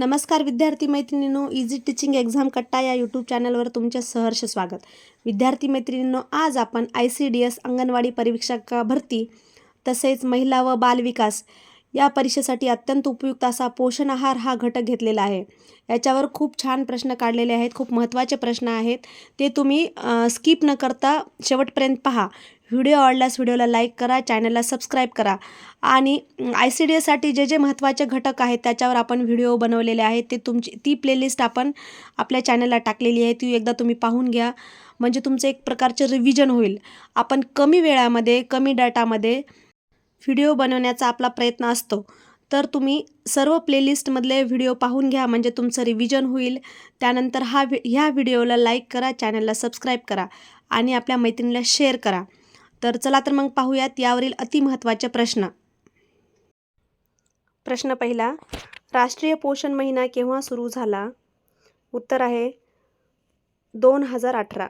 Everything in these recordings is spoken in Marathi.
नमस्कार विद्यार्थी मैत्रिणींनो इझी टीचिंग एक्झाम कट्टा या यूट्यूब चॅनलवर तुमचे सहर्ष स्वागत. विद्यार्थी मैत्रिणींनो आज आपण I C D S anganwadi परीक्षका भरती तसेच महिला व बालविकास या परीक्षेसाठी अत्यंत उपयुक्त असा पोषण आहार हा घटक घेतलेला आहे. याच्यावर खूप छान प्रश्न काढलेले आहेत खूप महत्त्वाचे प्रश्न आहेत. ते तुम्ही स्किप न करता शेवटपर्यंत पहा. व्हिडिओ आवडल्यास व्हिडिओला लाईक करा चॅनलला सबस्क्राईब करा. आणि आय सी डी एससाठी जे जे महत्त्वाचे घटक आहेत त्याच्यावर आपण व्हिडिओ बनवलेले आहेत ते तुमची ती प्लेलिस्ट आपण आपल्या चॅनलला टाकलेली आहे ती एकदा तुम्ही पाहून घ्या. म्हणजे तुमचं एक प्रकारचे रिव्हिजन होईल. आपण कमी वेळामध्ये कमी डाटामध्ये व्हिडिओ बनवण्याचा आपला प्रयत्न असतो. तर तुम्ही सर्व प्लेलिस्टमधले व्हिडिओ पाहून घ्या म्हणजे तुमचं रिव्हिजन होईल. त्यानंतर हा व्हि ह्या व्हिडिओला लाईक करा चॅनलला सबस्क्राईब करा आणि आपल्या मैत्रिणीला शेअर करा. तर चला तर मग पाहूयात यावरील अतिमहत्त्वाचे प्रश्न. प्रश्न पहिला राष्ट्रीय पोषण महिना केव्हा सुरू झाला? उत्तर आहे दोन हजार अठरा.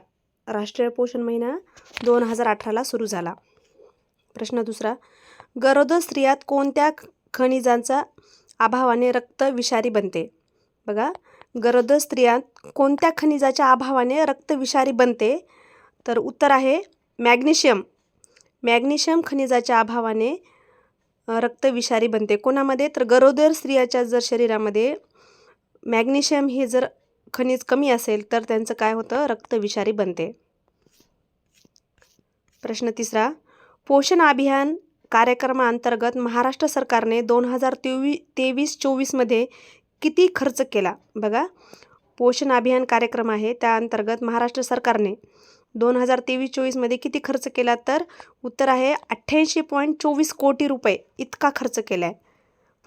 राष्ट्रीय पोषण महिना दोन हजार अठराला सुरू झाला. प्रश्न दुसरा गरोदर स्त्रियात कोणत्या खनिजांचा अभावाने रक्त विषारी बनते? बघा गरोदर स्त्रियात कोणत्या खनिजाच्या अभावाने रक्त विषारी बनते? तर उत्तर आहे मॅग्नेशियम. मॅग्नेशियम खनिजाच्या अभावाने रक्तविषारी रक्त विषारी बनते. कोणामध्ये? तर गरोदर स्त्रियाच्या जर शरीरामध्ये मॅग्नेशियम हे जर खनिज कमी असेल तर त्यांचं काय होतं? रक्त विषारी बनते. प्रश्न तिसरा. पोषण अभियान कार्यक्रमाअंतर्गत महाराष्ट्र सरकारने दोन हजार तेवी तेवीस चोवीसमध्ये किती खर्च केला? बघा. पोषण अभियान कार्यक्रम आहे. त्या अंतर्गत महाराष्ट्र सरकारने दोन हजार तेवीस चोवीसमध्ये किती खर्च केला? तर उत्तर आहे अठ्ठ्याऐंशी पॉईंट चोवीस कोटी रुपये इतका खर्च केला आहे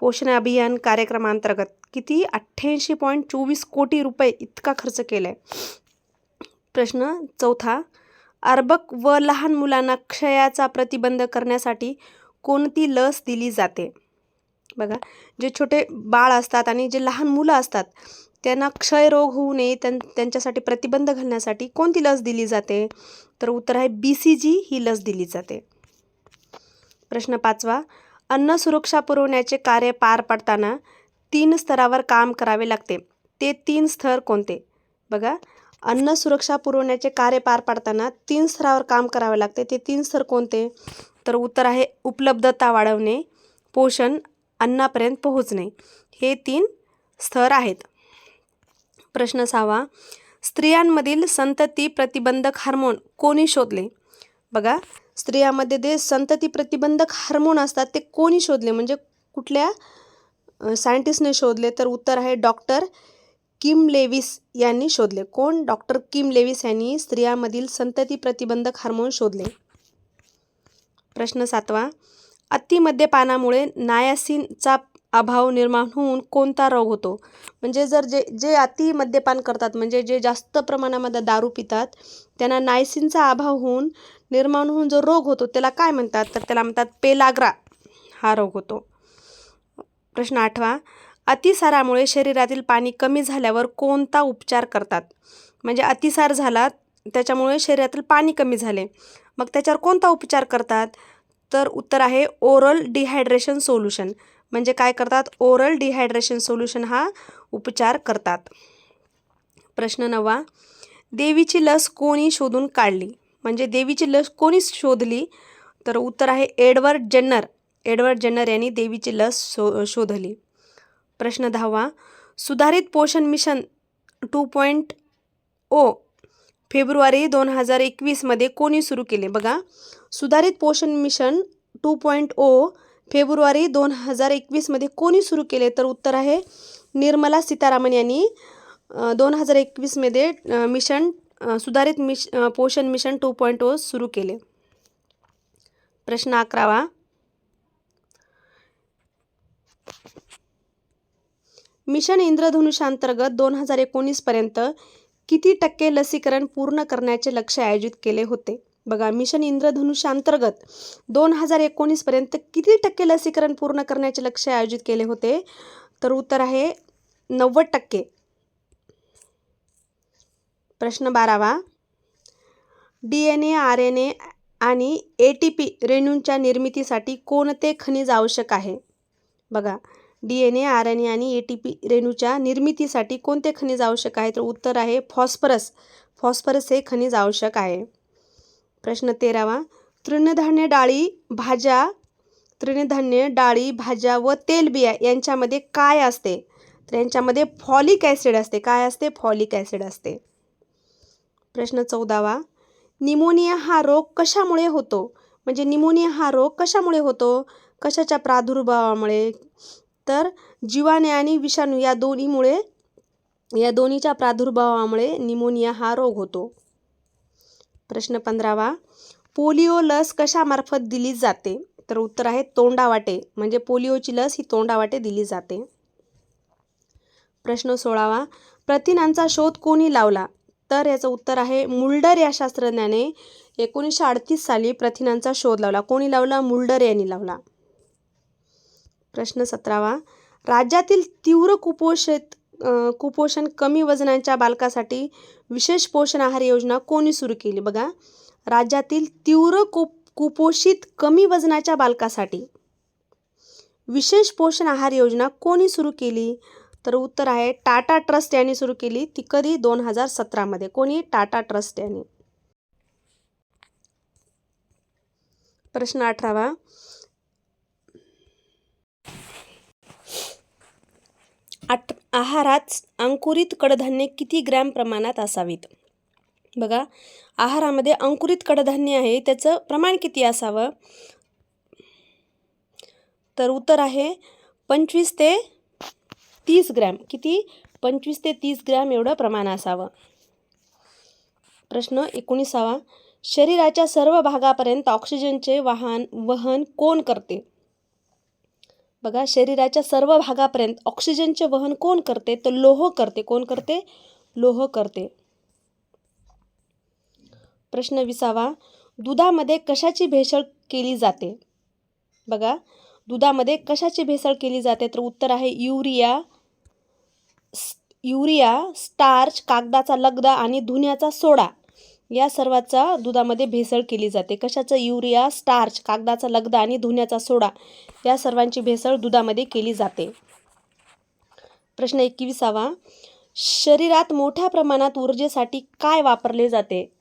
पोषण अभियान कार्यक्रमांतर्गत किती? अठ्ठ्याऐंशी पॉईंट चोवीस कोटी रुपये इतका खर्च केला आहे प्रश्न चौथा अर्भक व लहान मुलांना क्षयाचा प्रतिबंध करण्यासाठी कोणती लस दिली जाते? बघा जे छोटे बाळ असतात आणि जे लहान मुलं असतात त्यांना क्षयरोग होऊ नये त्यां त्यांच्यासाठी प्रतिबंध घालण्यासाठी कोणती लस दिली जाते? तर उत्तर आहे बी सी जी ही लस दिली जाते. प्रश्न पाचवा अन्न सुरक्षा पुरवण्याचे कार्य पार पाडताना तीन स्तरावर काम करावे लागते. ते तीन स्तर कोणते? बघा अन्न सुरक्षा पुरवण्याचे कार्य पार पाडताना तीन स्तरावर काम करावे लागते. ते तीन स्तर कोणते? तर उत्तर आहे उपलब्धता वाढवणे पोषण अन्नापर्यंत पोहोचणे. हे तीन स्तर आहेत. प्रश्न सहावा स्त्रियांमधील संतती प्रतिबंधक हार्मोन कोणी शोधले? बघा स्त्रियामध्ये जे संतती प्रतिबंधक हार्मोन असतात ते कोणी शोधले? म्हणजे कुठल्या सायंटिस्टने शोधले? तर उत्तर आहे डॉक्टर किम लेविस यांनी शोधले. कोण? डॉक्टर किम लेविस यांनी स्त्रियांमधील संतती प्रतिबंधक हार्मोन शोधले. प्रश्न सातवा. अतिमद्यपानामुळे नायासिनचा अभाव निर्माण होऊन कोणता रोग होतो? म्हणजे जर जे जे अति मद्यपान करतात म्हणजे जे जास्त प्रमाणामध्ये दारू पितात त्यांना नायसिनचा अभाव होऊन निर्माण होऊन जो रोग होतो त्याला काय म्हणतात? तर त्याला म्हणतात पेलाग्रा हा रोग होतो. प्रश्न आठवा. अतिसारामुळे शरीरातील पाणी कमी झाल्यावर कोणता उपचार करतात? म्हणजे अतिसार झाला त्याच्यामुळे शरीरातील पाणी कमी झाले. मग त्याच्यावर कोणता उपचार करतात? तर उत्तर आहे ओरल डिहायड्रेशन सोल्युशन. म्हणजे काय करतात? ओरल डिहायड्रेशन सोल्युशन हा उपचार करतात. प्रश्न नवा देवीची लस कोणी शोधून काढली? म्हणजे देवीची लस कोणी शोधली? तर उत्तर आहे एडवर्ड जेन्नर. एडवर्ड जेन्नर यांनी देवीची लस शो शोधली. प्रश्न दहावा सुधारित Poshan mission two point O February दोन हजार एकवीसमध्ये कोणी सुरू केले? बघा सुधारित Poshan mission two point O February दोन हजार एकवीसमध्ये कोणी सुरू केले? तर उत्तर आहे निर्मला सीतारामन यांनी. दोन हजार एकवीसमध्ये मिशन सुधारित मिश पोषण मिशन टू पॉईंट ओ सुरू केले. प्रश्न अकरावा. मिशन इंद्रधनुषांतर्गत दोन हजार एकोणीसपर्यंत किती टक्के लसीकरण पूर्ण करण्याचे लक्ष आयोजित केले होते? बघा मिशन इंद्रधनुष्याअंतर्गत दोन हजार एकोणीसपर्यंत किती टक्के लसीकरण पूर्ण करण्याचे लक्ष्य आयोजित केले होते? तर उत्तर आहे नव्वद टक्के. प्रश्न बारावा. D N A R N A आणि ए टी पी रेणूंच्या निर्मितीसाठी कोणते खनिज आवश्यक आहे? बघा D N A R N A आणि ए टी पी रेणूच्या निर्मितीसाठी कोणते खनिज आवश्यक आहे? तर उत्तर आहे फॉस्फरस. फॉस्फरस हे खनिज आवश्यक आहे. प्रश्न तेरावा. तृणधान्य डाळी भाज्या तृणधान्य डाळी भाज्या व तेलबिया यांच्यामध्ये काय असते? तर यांच्यामध्ये फॉलिक ॲसिड असते. काय असते? फॉलिक ॲसिड असते. प्रश्न चौदावा. निमोनिया हा रोग कशामुळे होतो? म्हणजे निमोनिया हा रोग कशामुळे होतो? कशाच्या प्रादुर्भावामुळे? तर जीवाणू आणि विषाणू या दोन्हीमुळे या दोन्हीच्या प्रादुर्भावामुळे निमोनिया हा रोग होतो. प्रश्न पंधरावा. पोलिओ लस कशामार्फत दिली जाते? तर उत्तर आहे तोंडावाटे. म्हणजे पोलिओची लस ही तोंडावाटे दिली जाते. प्रश्न सोळावा. प्रथिनांचा शोध कोणी लावला? तर याचं उत्तर आहे मुल्डर या शास्त्रज्ञाने एकोणीसशे अडतीस साली प्रथिनांचा शोध लावला. कोणी लावला? मुल्डर यांनी लावला. प्रश्न सतरावा. राज्यातील तीव्र कुपोषित कुपोषण कमी वजनाच्या बालकासाठी विशेष पोषण आहार योजना कोणी सुरू केली? बघा राज्यातील तीव्र कुप कुपोषित कमी वजनाच्या बालकासाठी विशेष पोषण आहार योजना कोणी सुरू केली? तर उत्तर आहे टाटा ट्रस्ट यांनी सुरू केली. ती कधी? दोन हजार सतरामध्ये कोणी? टाटा ट्रस्ट यांनी. प्रश्न अठरावा. आठ आहारात अंकुरित कडधान्ये किती ग्रॅम प्रमाणात असावीत? बघा आहारामध्ये अंकुरित कडधान्य आहे त्याचं प्रमाण किती असावं? तर उत्तर आहे पंचवीस ते तीस ग्रॅम. किती? पंचवीस ते तीस ग्रॅम एवढं प्रमाण असावं. प्रश्न एकोणीसावा. शरीराच्या सर्व भागापर्यंत ऑक्सिजनचे वाहन वहन कोण करते? बघा शरीराच्या सर्व भागापर्यंत ऑक्सिजनचे वहन कोण करते? तर लोह करते. कोण करते? लोह करते. प्रश्न विसावा. दुधामध्ये कशाची भेसळ केली जाते? बघा दुधामध्ये कशाची भेसळ केली जाते? तर उत्तर आहे युरिया युरिया स्टार्च कागदाचा लगदा आणि धुण्याचा सोडा. या सर्वाचा दुधामध्ये भेसळ केली जाते. कशाचं युरिया स्टार्च कागदाचा लगदा आणि धुण्याचा सोडा या सर्वांची भेसळ दुधामध्ये केली जाते. प्रश्न एकविसावा. शरीरात मोठ्या प्रमाणात ऊर्जेसाठी काय वापरले जाते?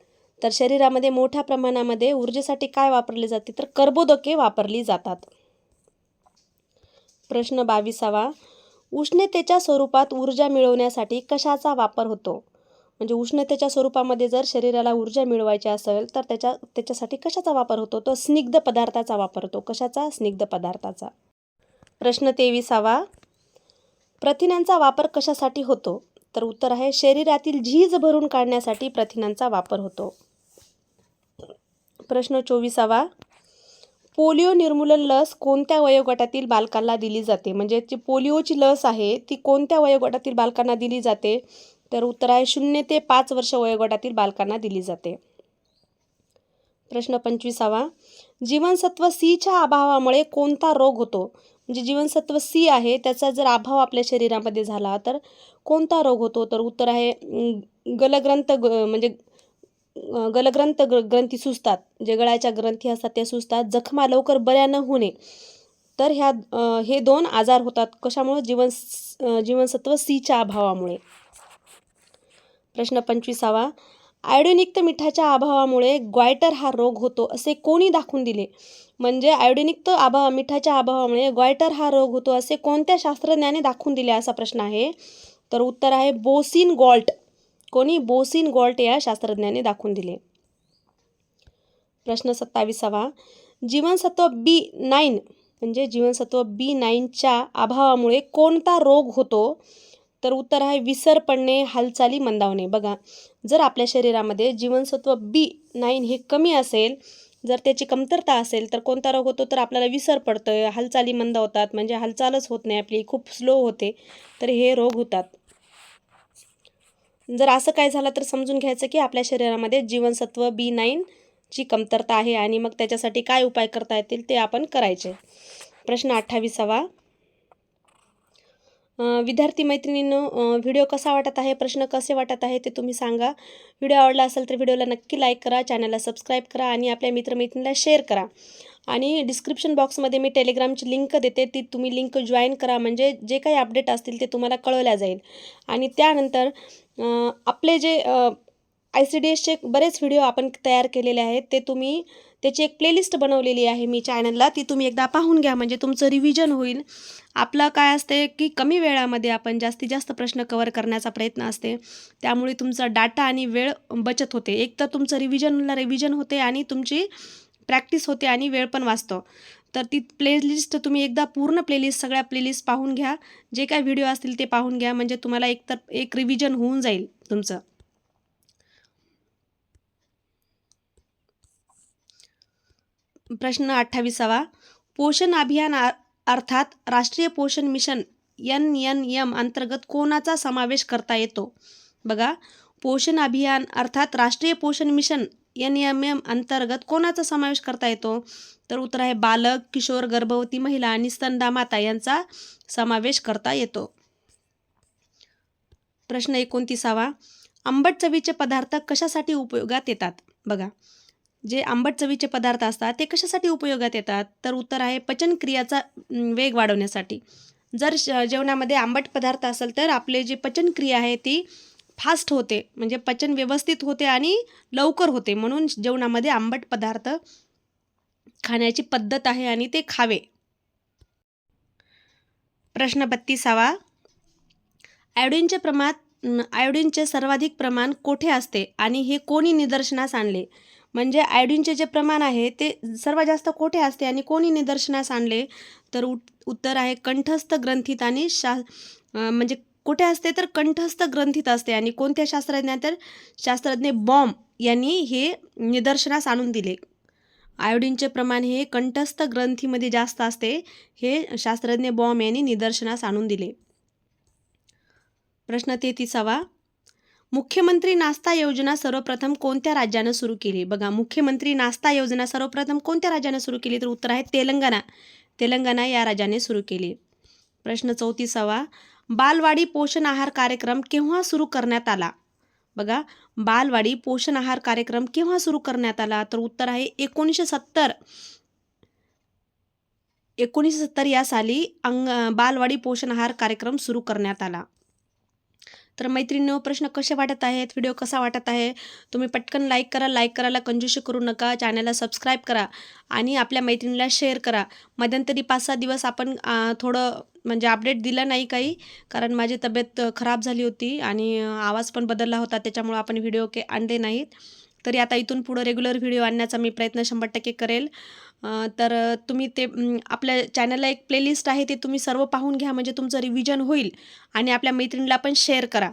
तर शरीरामध्ये मोठ्या प्रमाणामध्ये ऊर्जेसाठी काय वापरले जाते? तर कर्बोदके वापरली जातात. प्रश्न बावीसावा. उष्णतेच्या स्वरूपात ऊर्जा मिळवण्यासाठी कशाचा वापर होतो? म्हणजे उष्णतेच्या स्वरूपामध्ये जर शरीराला ऊर्जा मिळवायची असेल तर त्याच्या त्याच्यासाठी कशाचा वापर होतो? तो स्निग्ध पदार्थाचा वापर होतो. कशाचा? स्निग्ध पदार्थाचा. प्रश्न तेविसावा. प्रथिनांचा वापर कशासाठी होतो? तर उत्तर आहे शरीरातील झीज भरून काढण्यासाठी प्रथिनांचा वापर होतो. प्रश्न चोवीसावा. पोलिओ निर्मूलन लस कोणत्या वयोगटातील बालकांना दिली जाते? म्हणजे जी पोलिओची लस आहे ती कोणत्या वयोगटातील बालकांना दिली जाते? तर उत्तर आहे शून्य ते पाच वर्ष वयोगटातील बालकांना दिली जाते. प्रश्न पंचवीसावा. जीवनसत्व सीच्या अभावामुळे कोणता रोग होतो? म्हणजे जीवनसत्व सी आहे त्याचा जर अभाव आपल्या शरीरामध्ये झाला तर कोणता रोग होतो? तर उत्तर आहे गलग्रंथ म्हणजे गलग्रंथ ग्र ग्रंथी सुजतात जे म्हणजे गळ्याच्या ग्रंथी असतात त्या सुजतात जखमा लवकर बऱ्या न होणे. तर ह्या हे दोन आजार होतात कशामुळे? जीवन जीवनसत्व सीच्या अभावामुळे. प्रश्न पंचवीसावा. आयोडिनयुक्त मिठाच्या अभावामुळे ग्वायटर हा रोग होतो असे कोणी दाखवून दिले? म्हणजे आयोडिनयुक्त अभाव मिठाच्या अभावामुळे ग्वायटर हा रोग होतो असे कोणत्या शास्त्रज्ञाने दाखवून दिले असा प्रश्न आहे? तर उत्तर आहे बोसिन गॉल्ट. कोणी बोसिन गॉल्ट या शास्त्रज्ञाने दाखवून दिले? प्रश्न सत्तावीसावा. जीवनसत्व बी नाईन म्हणजे जीवनसत्व बी नाईनच्या अभावामुळे कोणता रोग होतो? तर उत्तर आहे विसर पडणे हालचाली मंदावणे. बघा जर आपल्या शरीरामध्ये जीवनसत्व बी नाईन हे कमी असेल जर त्याची कमतरता असेल तर कोणता रोग होतो? तर आपल्याला विसर पडतं हालचाली मंद होतात म्हणजे हालचालच होत नाही आपली खूप स्लो होते तर हे रोग होतात. जर असं काय झालं तर समजून घ्यायचं की आपल्या शरीरामध्ये जीवनसत्व बी नाईनची कमतरता आहे आणि मग त्याच्यासाठी काय उपाय करता येतील ते आपण करायचे. प्रश्न अठ्ठावीसावा विद्यार्थी मैत्रिणींनो व्हिडिओ कसा वाटत आहे प्रश्न कसे वाटत आहे ते तुम्ही सांगा. व्हिडिओ आवडला असेल तर व्हिडिओला नक्की लाईक करा चॅनलला सबस्क्राईब करा आणि आपल्या मित्रमैत्रिणीला शेअर करा. आणि डिस्क्रिप्शन बॉक्समध्ये मी टेलिग्रामची लिंक देते ती तुम्ही लिंक जॉईन करा. म्हणजे जे काही अपडेट असतील ते तुम्हाला कळवल्या जाईल. आणि त्यानंतर आपले जे आय सी डी एसचे बरेच व्हिडिओ आपण तयार केलेले आहेत ते तुम्ही त्याची एक प्लेलिस्ट बनवलेली आहे मी चॅनलला ती तुम्ही एकदा पाहून घ्या म्हणजे तुमचं रिव्हिजन होईल. आपलं काय असते की कमी वेळामध्ये आपण जास्तीत जास्त प्रश्न कवर करण्याचा प्रयत्न असते. त्यामुळे तुमचा डाटा आणि वेळ बचत होते. एक तर तुमचं रिव्हिजनला रिव्हिजन होते आणि तुमची प्रॅक्टिस होते आणि वेळ पण वाचतो. तर ती प्लेलिस्ट तुम्ही एकदा पूर्ण प्लेलिस्ट सगळ्या प्लेलिस्ट पाहून घ्या. जे काय व्हिडिओ असतील ते पाहून घ्या म्हणजे तुम्हाला एक तर एक रिव्हिजन होऊन जाईल तुमचं. प्रश्न अठ्ठावीसावा. पोषण अभियान अर्थात राष्ट्रीय पोषण मिशन एन एन एम अंतर्गत कोणाचा समावेश करता येतो? बघा पोषण अभियान अर्थात राष्ट्रीय पोषण मिशन एन एम एम अंतर्गत कोणाचा समावेश करता येतो? तर उत्तर आहे बालक किशोर गर्भवती महिला आणि स्तनदा माता यांचा समावेश करता येतो. प्रश्न एकोणतीसावा. आंबट चवीचे पदार्थ कशासाठी उपयोगात येतात? बघा जे आंबट चवीचे पदार्थ असतात ते कशासाठी उपयोगात येतात? तर उत्तर आहे पचनक्रियाचा वेग वाढवण्यासाठी. जर श- जेवणामध्ये आंबट पदार्थ असेल तर आपले जे पचनक्रिया आहे ती फास्ट होते. म्हणजे पचन व्यवस्थित होते आणि लवकर होते. म्हणून जेवणामध्ये आंबट पदार्थ खाण्याची पद्धत आहे आणि ते खावे. प्रश्न बत्तीसावा. आयोडीनचे प्रमाण आयोडीनचे सर्वाधिक प्रमाण कोठे असते आणि हे कोणी निदर्शनास आणले? म्हणजे आयोडीनचे जे प्रमाण आहे ते सर्वात जास्त कोठे असते आणि कोणी निदर्शनास आणले? तर उत उत्तर आहे कंठस्थ ग्रंथीत आणि शा म्हणजे कुठे असते तर कंठस्थ ग्रंथीत असते आणि कोणत्या शास्त्रज्ञा तर शास्त्रज्ञ बॉम्ब यांनी हे निदर्शनास आणून दिले. आयोडीनचे प्रमाण हे कंठस्थ ग्रंथीमध्ये जास्त असते हे शास्त्रज्ञ बॉम्ब यांनी निदर्शनास आणून दिले. प्रश्न तेहतीसावा. मुख्यमंत्री नास्ता योजना सर्वप्रथम कोणत्या राज्यानं सुरू केली? बघा मुख्यमंत्री नास्ता योजना सर्वप्रथम कोणत्या राज्यानं सुरू केली? तर उत्तर आहे तेलंगणा. तेलंगणा या राज्याने सुरू केली. प्रश्न चौतीसावा बालवाडी पोषण आहार कार्यक्रम केव्हा सुरू करण्यात आला? बघा बालवाडी पोषण आहार कार्यक्रम केव्हा सुरू करण्यात आला? तर उत्तर आहे एकोणीसशे सत्तर. एकोणीसशे सत्तर या साली अंग बालवाडी पोषण आहार कार्यक्रम सुरू करण्यात आला. तर मैत्रिणींनो प्रश्न कसे वाटत आहेत? व्हिडिओ कसा वाटत आहे? तुम्ही पटकन लाईक करा लाईक करायला कंजूशी करू नका. चॅनलला सबस्क्राईब करा आणि आपल्या मैत्रिणीला शेअर करा. मध्यंतरी पाच सहा दिवस आपण थोडं म्हणजे अपडेट दिलं नाही काही कारण माझी तब्येत खराब झाली होती आणि आवाज पण बदलला होता. त्याच्यामुळं आपण व्हिडिओ के आणले नाहीत. तरी आता इथून पुढं रेग्युलर व्हिडिओ आणण्याचा मी प्रयत्न शंभर टक्के करेल. तर तुम्ही ते आपल्या चॅनलला एक प्लेलिस्ट आहे ते तुम्ही सर्व पाहून घ्या म्हणजे तुमचं रिव्हिजन होईल आणि आपल्या मैत्रिणीला पण शेअर करा.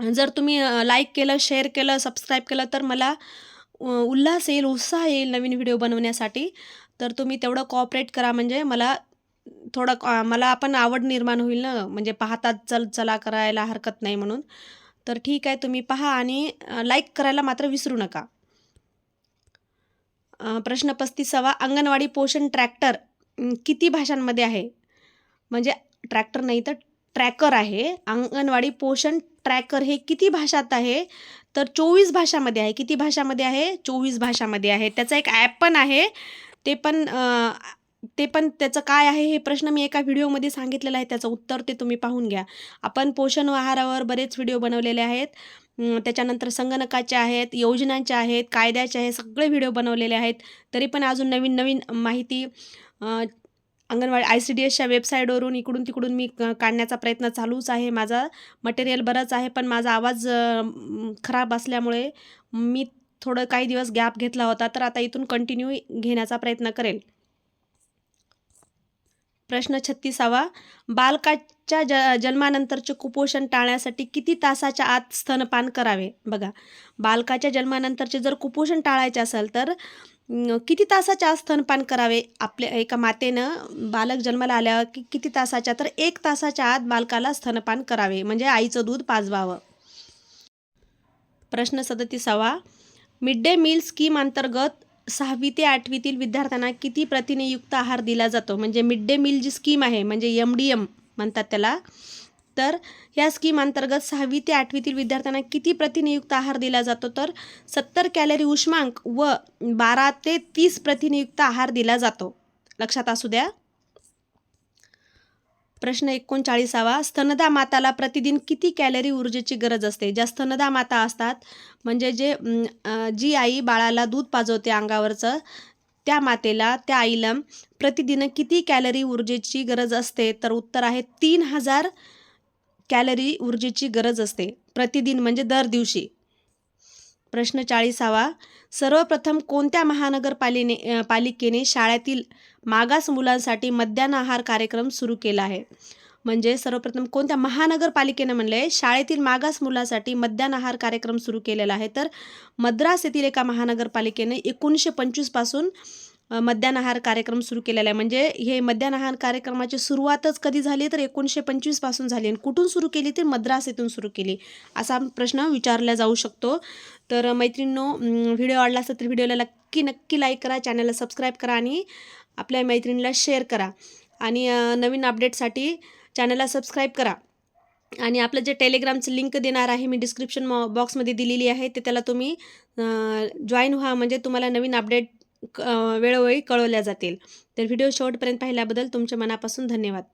जर तुम्ही लाईक केलं शेअर केलं सबस्क्राईब केलं तर मला उल्हास येईल उत्साह येईल नवीन व्हिडिओ बनवण्यासाठी. तर तुम्ही तेवढं कॉपरेट करा म्हणजे मला थोडं मला पण आवड निर्माण होईल ना म्हणजे पाहतात चल चला करायला हरकत नाही म्हणून. तर ठीक आहे तुम्ही पहा आणि लाईक करायला मात्र विसरू नका. प्रश्न पस्तीसावा अंगणवाडी पोषण ट्रॅक्टर किती भाषांमध्ये आहे? म्हणजे ट्रॅक्टर नाही तर ट्रॅकर आहे. अंगणवाडी पोषण ट्रॅकर हे किती भाषात आहे? तर चोवीस भाषामध्ये आहे. किती भाषामध्ये आहे? चोवीस भाषामध्ये आहे. त्याचा एक ॲप पण आहे. ते पण ते पण त्याचं काय आहे हे प्रश्न मी एका व्हिडिओमध्ये सांगितलेलं आहे. त्याचं उत्तर ते तुम्ही पाहून घ्या. आपण पोषण आहारावर बरेच व्हिडिओ बनवलेले आहेत. त्याच्यानंतर संगणकाचे आहेत योजनांचे आहेत कायद्याचे आहेत सगळे व्हिडिओ बनवलेले आहेत. तरी पण अजून नवीन नवीन माहिती अंगणवाडी आय सी डी एसच्या वेबसाईटवरून इकडून तिकडून मी काढण्याचा प्रयत्न चालूच आहे. माझा मटेरियल बरंच आहे पण माझा आवाज खराब असल्यामुळे मी थोडं काही दिवस गॅप घेतला होता तर आता इथून कंटिन्यू घेण्याचा प्रयत्न करेल प्रश्न छत्तीसावा. बालकाच्या ज जन्मानंतरचे कुपोषण टाळण्यासाठी किती तासाच्या आत स्तनपान करावे? बघा बालकाच्या जन्मानंतरचे जर कुपोषण टाळायचे असेल तर किती तासाच्या आत स्तनपान करावे? आपल्या एका मातेनं बालक जन्माला आल्यावर की किती तासाच्या? तर एक तासाच्या आत बालकाला स्तनपान करावे. म्हणजे आईचं दूध पाजवावं. प्रश्न सदतीसावा. मिड डे मील स्कीम अंतर्गत सहावी ते आठवीतील विद्यार्थ्यांना किती प्रथिनेयुक्त आहार दिला जातो? म्हणजे मिड डे मील जी स्कीम आहे म्हणजे एम डी एम म्हणतात त्याला तर या स्कीम अंतर्गत सहावी ते आठवीतील विद्यार्थ्यांना किती प्रतिनियुक्त आहार दिला जातो? तर सत्तर कॅलरी उष्मांक व बारा ते तीस प्रतिनियुक्त आहार दिला जातो. लक्षात असू द्या. प्रश्न एकोणचाळीसावा. स्तनदा माताला प्रतिदिन किती कॅलरी ऊर्जेची गरज असते? ज्या स्तनदा माता असतात म्हणजे जे जी आई बाळाला दूध पाजवते अंगावरचं त्या मातेला त्या आईला प्रतिदिन किती कॅलरी ऊर्जेची गरज असते? तर उत्तर आहे तीन हजार कॅलरी ऊर्जेची गरज असते. प्रतिदिन म्हणजे दर दिवशी. प्रश्न चाळीसावा. सर्वप्रथम कोणत्या महानगरपालिने पालिकेने शाळेतील मागास मुलांसाठी मध्यान्ह आहार कार्यक्रम सुरू केला आहे? म्हणजे सर्वप्रथम कोणत्या महानगरपालिकेने म्हणले शाळेतील मागास मुलांसाठी मध्यान्ह आहार कार्यक्रम सुरू केलेला आहे? तर मद्रास येथील एका महानगरपालिकेने एकोणीसशे पंचवीसपासून अ, आहार कार्यक्रम सुरू केलेला आहे. म्हणजे हे मध्यान्ह आहार कार्यक्रमाची सुरुवातच कधी झाली तर एकोणीसशे पंचवीसपासून झाली आणि कुठून सुरू केली तर मद्रास येथून सुरू केली असा प्रश्न विचारला जाऊ शकतो. तर मैत्रिणींनो व्हिडिओ आवडला असेल तर व्हिडिओला नक्की नक्की लाईक करा चॅनलला सबस्क्राईब करा आणि आपल्या मैत्रिणीला शेअर करा. आणि नवीन अपडेटसाठी चॅनलला सबस्क्राईब करा. आणि आपलं जे टेलिग्रामचं लिंक देणार आहे मी डिस्क्रिप्शन मॉ बॉक्समध्ये दिलेली आहे ते त्याला तुम्ही जॉईन व्हा. म्हणजे तुम्हाला नवीन अपडेट वेळोवेळी कळवल्या जातील. तर व्हिडिओ शेवटपर्यंत पाहिल्याबद्दल तुमच्या मनापासून धन्यवाद.